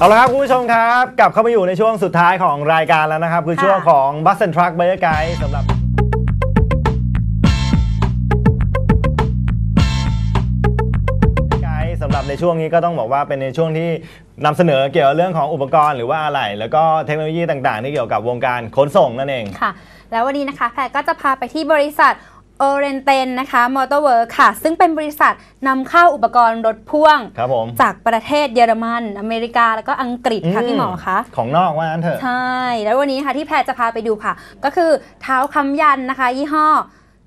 เอาละครับคุณผู้ชมครับ กลับเข้ามาอยู่ในช่วงสุดท้ายของรายการแล้วนะครับ คือค่ะช่วงของ Bus and Truck b u y e r Guide สำหรับไกด์สำหรับในช่วงนี้ก็ต้องบอกว่าเป็นในช่วงที่นำเสนอเกี่ยวกับเรื่องของอุปกรณ์หรือว่าอะไหล่แล้วก็เทคโนโลยีต่างๆ ที่เกี่ยวกับวงการขนส่งนั่นเอง ค่ะ แล้ววันนี้นะคะแพรก็จะพาไปที่บริษัท โอเรนเตนนะคะมอเตอร์เวิร์ค่ะ ซึ่งเป็นบริษัทนำเข้าอุปกรณ์รถพ่วง ครับผมจากประเทศเยอรมัน อเมริกาแล้วก็อังกฤษค่ะพี่หมอคะของนอกว่างั้นเถอะ ใช่ แล้ววันนี้ค่ะที่แพรจะพาไปดูค่ะ ก็คือเท้าคำยันนะคะ ยี่ห้อ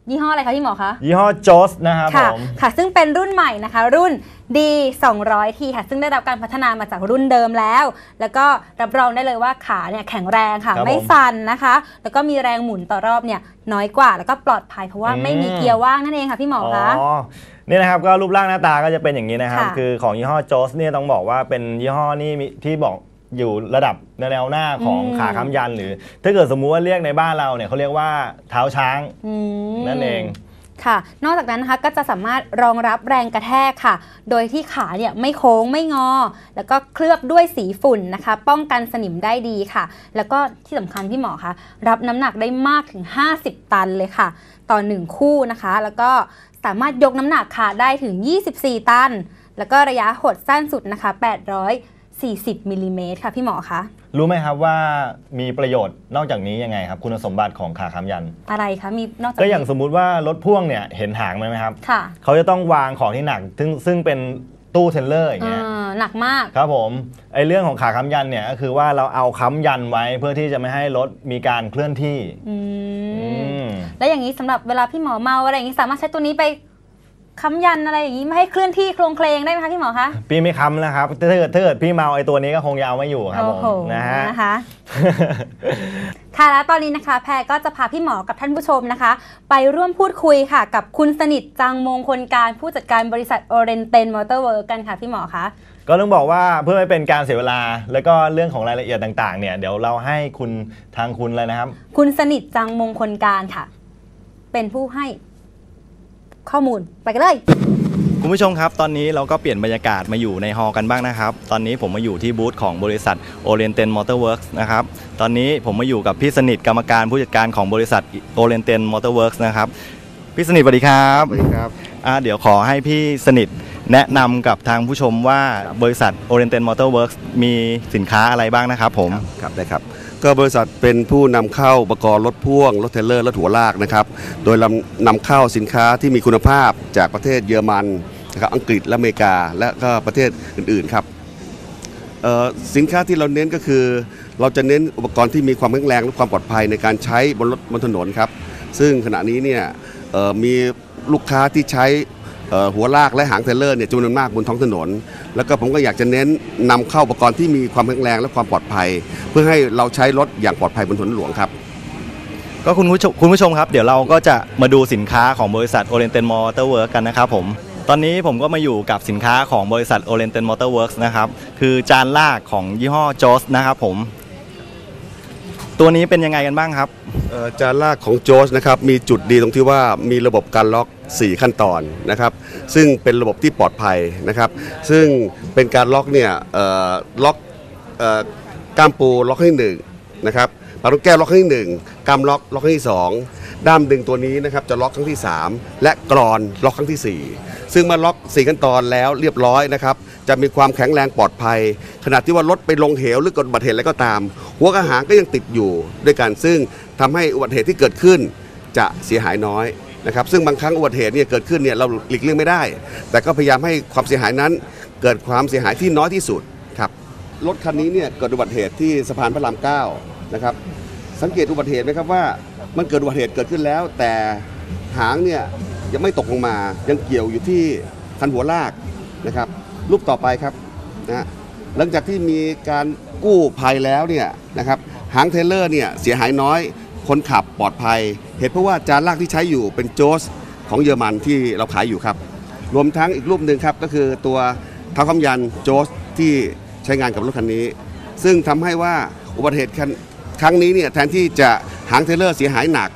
ยี่ห้ออะไรคะพี่หมอคะ ยี่ห้อโจสนะครับผค่ะมค่ะ ซึ่งเป็นรุ่นใหม่นะคะ รุ่น D 200 T ค่ะ ซึ่งได้รับการพัฒนามาจากรุ่นเดิมแล้ว แล้วก็รับรองได้เลยว่าขาเนี่ยแข็งแรงค่ะ ครับผมไม่สั่นนะคะ แล้วก็มีแรงหมุนต่อรอบเนี่ยน้อยกว่า แล้วก็ปลอดภัยเพราะว่าอืม ไม่มีเกียร์ว่างนั่นเองค่ะพี่หมออ๋อคะนี่นะครับก็รูปร่างหน้าตาก็จะเป็นอย่างนี้นะครับ ค่ะคือของยี่ห้อโจสเนี่ยต้องบอกว่าเป็นยี่ห้อนี่มีที่บอก อยู่ระดับแนวหน้าของอืมขาค้ำยันหรือ ถ้าเกิดสมมุติว่าเรียกในบ้านเราเนี่ยเขาเรียกว่าเท้าช้างอืมนั่นเองค่ะ นอกจากนั้นนะคะก็จะสามารถรองรับแรงกระแทกค่ะ โดยที่ขาเนี่ยไม่โค้งไม่งอ แล้วก็เคลือบด้วยสีฝุ่นนะคะ ป้องกันสนิมได้ดีค่ะ แล้วก็ที่สำคัญพี่หมอคะรับน้ำหนักได้มากถึง 50 ตันเลยค่ะ ต่อ 1 คู่นะคะ แล้วก็สามารถยกน้ำหนักค่ะได้ถึง 24 ตัน แล้วก็ระยะหดสั้นสุดนะคะ 840มิลลิเมตรค่ะพี่หมอคะ รู้ไหมครับว่ามีประโยชน์นอกจากนี้ยังไงครับ คุณสมบัติของขาค้ำยัน อะไรคะมีนอกจากก็อย่างสมมุติว่ารถพ่วงเนี่ยเห็นหางไหมครับ ค่ะ เขาจะต้องวางของที่หนัก ซึ่งซึ่งเป็นตู้เทรลเลอร์อย่างเงี้ยอ่าหนักมาก ครับผมไอเรื่องของขาค้ำยันเนี่ยก็คือว่าเราเอาค้ำยันไว้เพื่อที่จะไม่ให้รถมีการเคลื่อนที่ อือืมมแล้วอย่างนี้สำหรับเวลาพี่หมอเมาอะไรอย่างนี้สามารถใช้ตัวนี้ไป ค้ำยันอะไรอย่างนี้ไม่ให้เคลื่อนที่โครงเคลงได้ไหมคะพี่หมอคะพี่ไม่ค้ำนะครับถ้าเกิดถ้าเกิดพี่เมาไอตัวนี้ก็คงจะเอาไม่อยู่ครับผโอ้มโหนะฮะนะคะค่ะแล้วตอนนี้นะคะแพรก็จะพาพี่หมอกับท่านผู้ชมนะคะ ไปร่วมพูดคุยค่ะ กับคุณสนิทจังมงคลการผู้จัดการบริษัทโอเรนเตนมอเตอร์เวิร์กันค่ะพี่หมอคะก็ต้องบอกว่าเพื่อไม่เป็นการเสียเวลา แล้วก็เรื่องของรายละเอียดต่างๆ เนี่ยเดี๋ยวเราให้คุณทางคุณเลยนะครับ คุณสนิทจังมงคลการค่ะ เป็นผู้ให้ ข้อมูลไปกันเลยคุณผู้ชมครับ ตอนนี้เราก็เปลี่ยนบรรยากาศมาอยู่ในฮอลล์กันบ้างนะครับ ตอนนี้ผมมาอยู่ที่บูธของบริษัท Orienten Motor Works นะครับ ตอนนี้ผมมาอยู่กับพี่สนิทกรรมการผู้จัดการของบริษัท Orienten Motor Works นะครับ พี่สนิทสวัสดีครับสวัสดีครับอ่าเดี๋ยวขอให้พี่สนิทแนะนำกับทางผู้ชมว่าบริษัท Orienten Motor Works มีสินค้าอะไรบ้างนะครับผม ครับได้ครับ ก็บริษัทเป็นผู้นำเข้าอุปกรณ์รถพ่วงรถเทรลเลอร์รถหัวลากนะครับ โดยนำนำเข้าสินค้าที่มีคุณภาพจากประเทศเยอรมันนะครับอังกฤษและอเมริกาและก็ประเทศอื่นๆครับสินค้าที่เราเน้นก็คือ เราจะเน้นอุปกรณ์ที่มีความแข็งแรงและความปลอดภัยในการใช้บนรถบนถนนครับ ซึ่งขณะนี้เนี่ยมีลูกค้าที่ใช้ หัวลากและหางเทรลเลอร์เนี่ยจำนวนมากบนท้องถนน แล้วก็ผมก็อยากจะเน้นนำเข้าอุปกรณ์ที่มีความแข็งแรงและความปลอดภัย เพื่อให้เราใช้รถอย่างปลอดภัยบนถนนหลวงครับก็คุณผู้ชมคุณผู้ชมครับ เดี๋ยวเราก็จะมาดูสินค้าของบริษัท Orienten Motor Works กันนะครับผมตอนนี้ผมก็มาอยู่กับสินค้าของบริษัท Orienten Motor Works นะครับคือจานลากของยี่ห้อ JOS นะครับผม ตัวนี้เป็นยังไงกันบ้างครับเอ่อจานลากของโจสนะครับมีจุดดีตรงที่ว่ามีระบบการล็อก 4 ขั้นตอนนะครับซึ่งเป็นระบบที่ปลอดภัยนะครับ ซึ่งเป็นการล็อกเนี่ยล็อกอ่อก้ามปูล็อกให้หนึ่งนะครับปาลูกแก้วล็อกให้หนึ่งกามล็อกล็อกให้สองด้ามดึงตัวนี้นะครับจะล็อกครั้งที่ 3 และกรอนล็อกครั้งที่ 4 ซึ่งเมาล็อก 4 ขั้นตอนแล้วเรียบร้อยนะครับจะมีความแข็งแรงปลอดภัย ขณะที่ว่ารถไปลงเหวหรือกดอุบัติเหตุอะไรก็ตาม หัวกระหางก็ยังติดอยู่ด้วยกันซึ่งทำให้อุบัติเหตุที่เกิดขึ้นจะเสียหายน้อย นะครับซึ่งบางครั้งอุบัติเหตุเนี่ยเกิดขึ้นเนี่ยเราหลีกเลี่ยงไม่ได้ แต่ก็พยายามให้ความเสียหายนั้นเกิดความเสียหายที่น้อยที่สุดครับรถคันนี้เนี่ยเกิดอุบัติเหตุที่สะพานพระรามเก้านะครับสังเกตอุบัติเหตุไหมครับว่ามันเกิดอุบัติเหตุเกิดขึ้นแล้ว แต่หางเนี่ยยังไม่ตกลงมายังเกี่ยวอยู่ที่คันหัวลากนะครับรูปต่อไปครับนะหลังจากที่มีการกู้ภัยแล้วเนี่ยนะครับหางเทเลอร์เนี่ยเสียหายน้อย คนขับปลอดภัย เหตุเพราะว่าจานลากที่ใช้อยู่เป็นโจสของเยอรมันที่เราขายอยู่ครับ รวมทั้งอีกรูปหนึ่งครับก็คือตัวเท้าคำยันโจสที่ใช้งานกับรถคันนี้ ซึ่งทำให้ว่าอุบัติเหตุครั้งนี้เนี่ยแทนที่จะหางเทรลเลอร์เสียหายหนัก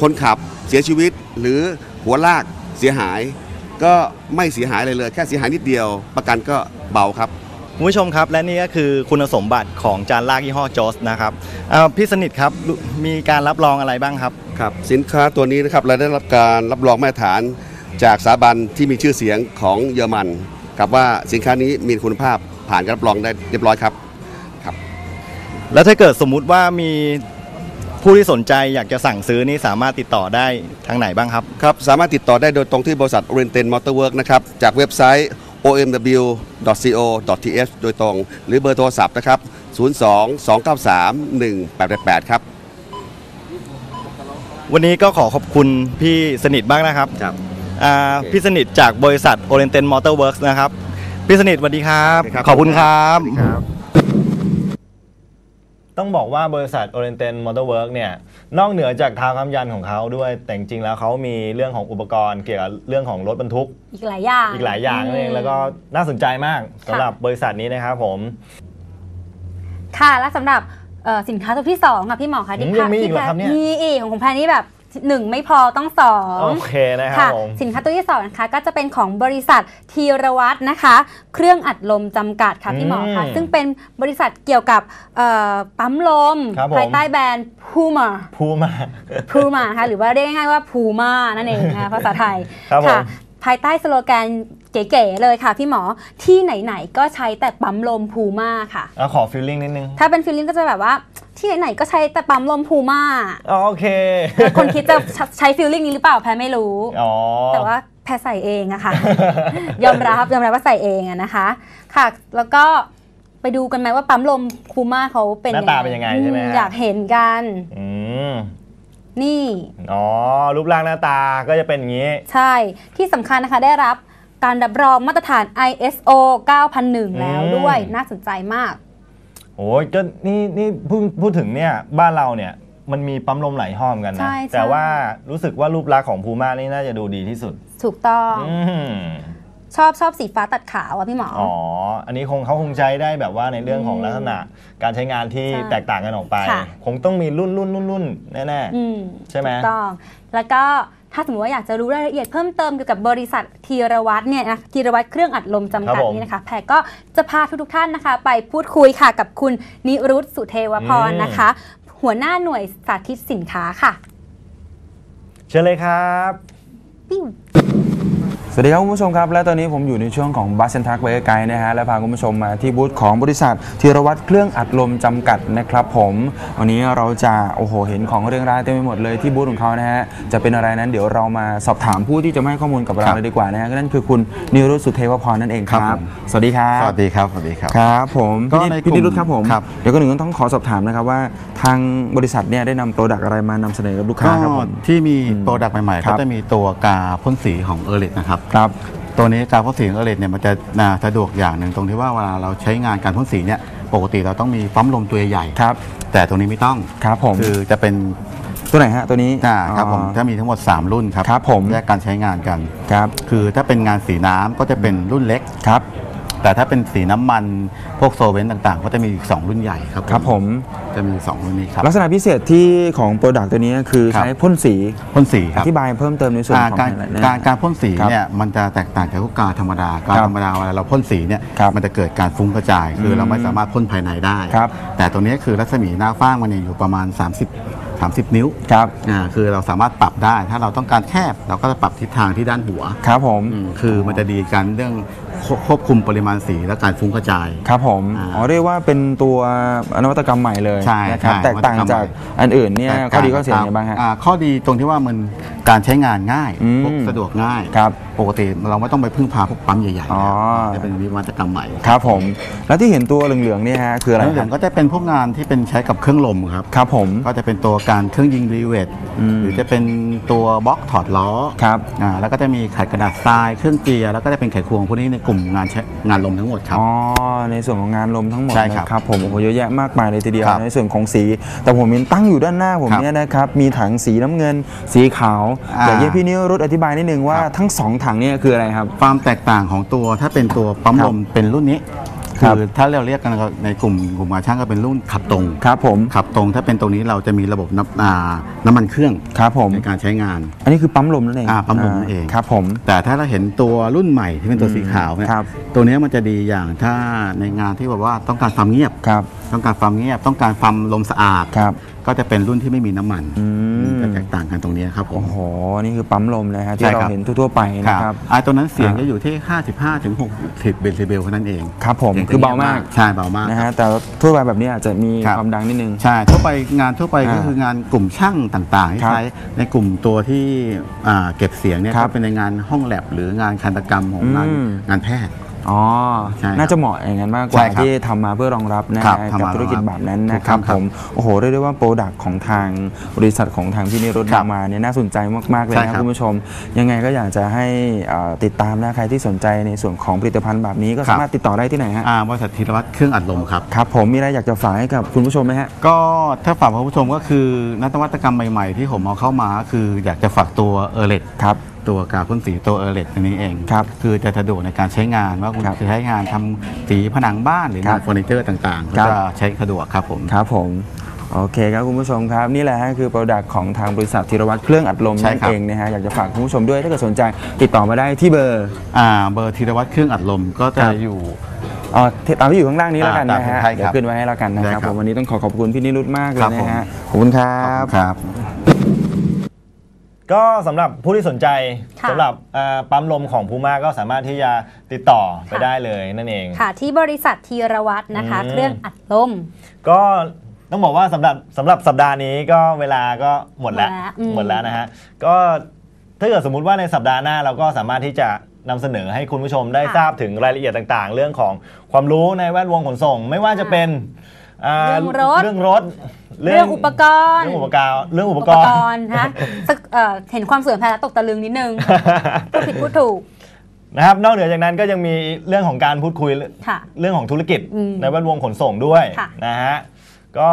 คนขับเสียชีวิตหรือหัวลากเสียหาย ก็ไม่เสียหายอะไรเลย แค่เสียหายนิดเดียว ประกันก็เบาครับ คุณผู้ชมครับ และนี่ก็คือคุณสมบัติของจานลากยี่ห้อจอสนะครับอ่าพี่สนิทครับรู้มีการรับรองอะไรบ้างครับครับสินค้าตัวนี้นะครับเราได้รับการรับรองมาตรฐานจากสถาบันที่มีชื่อเสียงของเยอรมันครับว่าสินค้านี้มีคุณภาพผ่านการรับรองได้เรียบร้อยครับแล้วถ้าเกิดสมมุติว่ามีผู้ที่สนใจอยากจะสั่งซื้อนี่สามารถติดต่อได้ทางไหนบ้างครับครับ สามารถติดต่อได้โดยตรงที่บริษัท Oriental Motor Work นะครับ จากเว็บไซต์ omw.co.th โดยตรง หรือเบอร์โทรศัพท์นะครับ 02 293 1888 ครับวันนี้ก็ขอขอบคุณพี่สนิทบ้างนะครับครับอ่าพี่สนิทจากบริษัท Oriental Motor Works นะครับ พี่สนิทสวัสดีครับครับขอบคุณครับ ต้องบอกว่าบริษัท Oriental Motor Work เนี่ยนอกเหนือจากทางคำยันของเขาด้วย แต่จริงๆแล้วเขามีเรื่องของอุปกรณ์เกี่ยวกับเรื่องของรถบรรทุก อีกหลายอย่างอีกหลายอย่างนั่นเองแล้วก็น่าสนใจมากสำหรับบริษัทนี้นะครับผม ค่ะและสำหรับเอ่อสินค้าตัวที่สองค่ะพี่หมอคะที่อืมยังมีอีกเหรอครับเนี่ย มีอีกของของแพรนี่แบบ หนึ่งไม่พอต้องสองโอเคนะครับค่ะผมสินค้าตัวที่สองนะคะก็จะเป็นของบริษัทธีรวัตรนะคะ เครื่องอัดลมจำกัดค่ะพี่หมอคะอืมซึ่งเป็นบริษัทเกี่ยวกับเอ่อปั๊มลมครับผมภายใต้แบรนด์ Puma พูดมา Puma นะคะหรือว่าเรียกง่ายๆว่า Puma นั่นเองนะคะภาษาไทยครับผม ภายใต้สโลแกนเก๋ๆเลยค่ะพี่หมอที่ไหนๆก็ใช้แต่ปั๊มลม Puma ค่ะเอาขอฟิลลิ่งนิดนึง ถ้าเป็นฟีลลิ่งก็จะแบบว่าที่ไหนๆก็ใช้แต่ปั๊มลม Puma อ๋อโอเค คนคิดจะใช้ฟีลลิ่งนี้หรือเปล่าแพรไม่รู้อ๋อแต่ว่าแพรใส่เองอะค่ะ ยอมรับยอมรับว่าใส่เองอะนะคะ ค่ะ แล้วก็ไปดูกันไหมว่าปั๊มลมคูม่าเขาเป็นหน้าตาเป็นยังไงใช่ไหมอืฮะอยากเห็นกัน อืม นี่ อ๋อ รูปร่างหน้าตาก็จะเป็นอย่างนี้ ใช่ที่สำคัญนะคะได้รับการรับรองมาตรฐาน ISO 9001 แล้วด้วยอืมน่าสนใจมาก โอ้ยก็นี่นี่พูดพูดถึงเนี่ยบ้านเราเนี่ยมันมีปั๊มลมหลายห้อมกันใช่นะใช่ แต่ว่ารู้สึกว่ารูปลักษณ์ของพูม่านี่น่าจะดูดีที่สุด ถูกต้อง อืมช อบชอบสีฟ้าตัดขาวอะพี่หมอออ๋อ อันนี้คงเขาคงใช้ได้แบบว่าในเรื่องของอืมลักษณะการใช้งานที่ใช่แตกต่างกันออกไปค่ะคงต้องมีรุ่นรุ่นรุ่นรุ่นแน่อืมใช่ไหมถูกต้องแล้วก็ถ้าสมมติว่าอยากจะรู้รายละเอียดเพิ่มเติมเกี่ยวกับบริษัทธีรวัตรเนี่ยนะธีรวัตรเครื่องอัดลมจำกัดนี่นะคะแพรก็จะพาทุกๆท่านนะคะ ไปพูดคุยค่ะกับคุณนิรุตสุเทวพรนะคะ หัวหน้าหน่วยสาธิตสินค้าค่ะๆเชิญเลยครับปิ้ว สวัสดีครับคุณผู้ชมครับ และตอนนี้ผมอยู่ในช่วงของบัสเซนทักไวไกด์นะฮะและพาคุณผู้ชมมาที่บูธของบริษัทธีรวัตรเครื่องอัดลมจำกัดนะครับผมวันนี้เราจะโอ้โหเห็นของเรื่องราวเต็มไปหมดเลยที่บูธของเขานะฮะจะเป็นอะไรนั้นเดี๋ยวเรามาสอบถามผู้ที่จะมาให้ข้อมูลกับเราครับเลยดีกว่านะฮะนั่นคือคุณนิรุตสุเทวพรนั่นเองคครัรับบผมสวัสดีครับสวัสดีครับสวัสดีครับครับผมก็พี่ในพี่กลุ่มนิรุตครับผมครับเดี๋ยวก็หนึ่งต้องขอสอบถามนะครับว่า ทางบริษัทเนี่ยได้นำโปรดักต์อะไรมานำเสนอกับลูกค้าก็ครับผมที่มีอืมโปรดักต์ใหม่ๆครัก็บจะมีตัวกาพ่นสีของเออร์เลนะครับครับ ตัวนี้กาพ่นสีของเออร์เลเนี่ยมันจะน่าสะดวกอย่างหนึ่งตรงที่ว่าเวลาเราใช้งานการพ่นสีเนี่ยปกติเราต้องมีปั๊มลมตัวใหญ่ครับ แต่ตรงนี้ไม่ต้องครับผมคือจะเป็นตัวไหนฮะตัวนี้อ่าครับผมอ๋อจะมีทั้งหมด 3 รุ่นครับครับผมแยกการใช้งานกันครับคือถ้าเป็นงานสีน้ำก็จะเป็นรุ่นเล็กครับ แต่ถ้าเป็นสีน้ำมันพวกโซเวนต์ต่างๆ ก็จะมีอีกสองรุ่นใหญ่ครับครับผมจะมีสองรุ่นนี้ครับ ลักษณะพิเศษที่ของโปรดักต์ตัวนี้คือครับใช้พ่นสีพ่นสีคอรับธิบายเพิ่มเติมในส่วนอ่าของการอะไรนะการการพ่นสีครับเนี่ยมันจะแตกต่างจากพวกกาธรรมดา กาครับธรรมดาเวลาเราพ่นสีเนี่ยครับมันจะเกิดการฟุ้งกระจาย คืออมเราไม่สามารถพ่นภายในได้ครับแต่ตรงนี้คือรัศมีหน้าฟ้างมันเนี่ยอยู่ประมาณ 30 30 นิ้วครับอ่าคือเราสามารถปรับได้ ถ้าเราต้องการแคบเราก็จะปรับทิศทางที่ด้านหัว ครับผมอืมคือมันจะดีกันเรื่อง ควควบคุมปริมาณสีและการฟุ้งกระจาย ครับผมอ่าอ๋อเรียกว่าเป็นตัวนวัตกรรมใหม่เลยใช่นะครับใช่แตกต่างนวัตกรรมจากใหม่อันอื่นเนี่ยแต่ข้อดีข้อเสียยังไงบ้างฮะ อ่ข้อดีตรงที่ว่ามันการใช้งานง่ายอืมพวกสะดวกง่าย ครับ ปกติเราไม่ต้องไปพึ่งพาพวกปั๊มใหญ่ๆอ๋อจะเป็นวิวัฒกรรมใหม่ครับผม แล้วที่เห็นตัวเหลืองๆเนี่ยฮะคืออะไรแล้วเหคลืรัอบงก็จะเป็นพวกงานที่เป็นใช้กับเครื่องลมครับ ครับผม ก็จะเป็นตัวการเครื่องยิงรีเวทอืม หรือจะเป็นตัวบล็อกถอดล้อครับ อ่าแล้วก็จะมีไขกระดาษทรายเครื่องเกียร์แล้วก็จะเป็นไขควงพวกนี้ในกลุ่มงานใช้งานลมทั้งหมดครับ อ๋อ ในส่วนของงานลมทั้งหมดใช่ครับนะครับผมโอ้โหเยอะแยะมากมายเลยทีเดียวครับในส่วนของสี แต่ผมเห็นตั้งอยู่ด้านหน้าผมครับเนี่ยนะครับ มีถังสีน้ำเงิน สีขาวอ่าอยากให้พี่นิรุตอธิบายนิดนึงว่าครับทั้งสองถังเนี่ยคืออะไรครับ ความแตกต่างของตัวถ้าเป็นตัวปั๊มครับลมเป็นรุ่นนี้ ครับคือถ้าเราเรียกกันในกลุ่มกลุ่มงานช่างก็เป็นรุ่นขับตรงครับผมขับตรงถ้าเป็นตรงนี้เราจะมีระบบน้ำอ่าน้ำมันเครื่องครับผมในการใช้งาน อันนี้คือปั๊มลมนั่นเองอ่าปั๊มลมนั่นเองครับผมแต่ถ้าเราเห็นตัวรุ่นใหม่ที่เป็นตัวอืมสีขาวเนี่ยครับตัวเนี้ยมันจะดีอย่างถ้าในงานที่แบบว่าต้องการความเงียบครับต้องการความเงียบต้องการความลมสะอาดครับก็จะเป็นรุ่นที่ไม่มีน้ำมันอืมจะแตกต่างกันตรงนี้ครับผมโอ้โหนี่คือปั๊มลมนะฮะที่ใช่เราครับเห็นทั่วๆไปนะครับไอ้ตัวนั้นเสียงอ่าจะอยู่ที่ 55ถึง60เดซิเบลเท่านั้นเองครับผมสียงจะคือเบามากใช่เบามากนะคฮะรับแต่ทั่วไปแบบนี้อาจจะมีครับความดังนิดนึงใช่ทั่วไปงานทั่วไปอ่าก็คืองานกลุ่มช่างต่างๆที่ครับใช้ในกลุ่มตัวที่อ่าเก็บเสียงเนี่ยครับก็เป็นในงานห้องแลบหรืองานคันตกรรมของงานอืมงานแพทย์ อ๋อ ใช่ครับน่าจะเหมาะอย่างนั้นมากกใช่ว่าครับที่ทำมาเพื่อรองรับนะครัฮะบทำกับมาธุรกิจแบบนั้นนะคครัรับบครับผมโอ้โหเรียกได้ว่าโปรดักต์ของทางบริษัทของทางพี่นิรุตครับนำมาเนี่ยน่าสนใจมากๆเลยใช่นะครับคุณผู้ชม ยังไงก็อยากจะให้เอ่อติดตามนะใครที่สนใจในส่วนของผลิตภัณฑ์แบบนี้ก็ครับ สามารถติดต่อได้ที่ไหนฮะอ่าบริษัทธีรวัตรเครื่องอัดลมครับ ครับผมมีอะไรอยากจะฝากให้กับคุณผู้ชมไหมฮะ ก็ถ้าฝากคุณผู้ชมก็คือนวัตกรรมใหม่ ๆ ที่ผมเอาเข้ามาก็คืออยากจะฝากตัวเออร์เลตครับ ตัวกาวพ่นสีตัวเออร์เลตอันนี้เองครับคือจะสะดวกในการใช้งานว่าคุณครับจะใช้งานทำสีผนังบ้านหรือครังาบนเฟอร์นิเจอร์ต่างๆ ครัก็บ จะใช้สะดวกครับผม ครับผมโอเคครับคุณผู้ชมครับ นี่แหละฮะคือโปรดักต์ของทางบริษัทธีรวัตรเครื่องอัดลมใช่นั่นครับ เองนะฮะอยากจะฝากคุณผู้ชมด้วยถ้าเกิดสนใจติดต่อมาได้ที่เบอร์ อ่าเบอร์ธีรวัตรเครื่องอัดลมก็จะครับอยู่อ๋อตามที่อยู่ข้างล่างนี้แล้วกันอ่านะฮะตามที่ให้เดี๋ยครับวขึ้นไว้ให้แล้วกันนะคได้รับครัผบมวันนี้ต้องขอขอบคุณพี่นิรุตมากเลยครับนะฮะผมขอบคุณครับครับ ก็สำหรับผู้ที่สนใจค่ะ สำหรับอ่าปั๊มลมของพูม่าก็สามารถที่จะติดต่อไปค่ะได้เลยนั่นเอง ค่ะ ที่บริษัทธีรวัตรนะคะ อืม เครื่องอัดลม ก็ต้องบอกว่าสำหรับสำหรับสัปดาห์นี้ก็เวลาก็หมดแล้วหมดแล้วอืม หมดแล้วนะฮะก็ถ้าเกิดสมมุติว่าในสัปดาห์หน้าเราก็สามารถที่จะนำเสนอให้คุณผู้ชมได้ทราบถึงรายละเอียดต่างๆ เรื่องของความรู้ในแวดวงขนส่ง ไม่ว่าจะเป็น อ่าเรื่องรถ เรื่องรถเรื่องอุปกรณ์ เรื่องอุปกรณ์เรื่องอุปอุกปรกณ์รณ์นะสักเอ่อเห็นความสวยแพ้แล้วตกตะลึงนิดนึงพูดผิดพูดถูกนะครับนอกเหนือจากนั้นก็ยังมีเรื่องของการพูดคุยค่ะเรื่องของธุรกิจอืมในแวดวงขนส่งด้วยค่ะนะฮะก็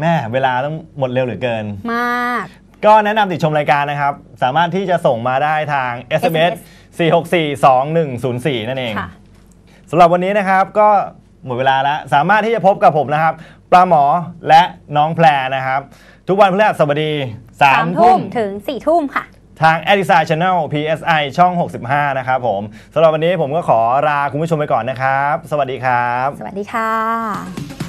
แม่เวลาต้องหมดเร็วเหลือเกิน มาก ก็แนะนำติดชมรายการนะครับ สามารถที่จะส่งมาได้ทาง SMS 4642104 นั่นเองค่ะสำหรับวันนี้นะครับก็ หมดเวลาแล้ว สามารถที่จะพบกับผมนะครับ ปลาหมอและน้องแพรนะครับ ทุกวันพฤหัสบดีสาม3ทุ่ทุ่มมถึงสี่ทุ่มค่ะ ทาง a d i s i Channel PSI ช่อง 65 นะครับผมสำหรับวันนี้ผมก็ขอลาคุณผู้ชมไปก่อนนะครับ สวัสดีครับ สวัสดีค่ะ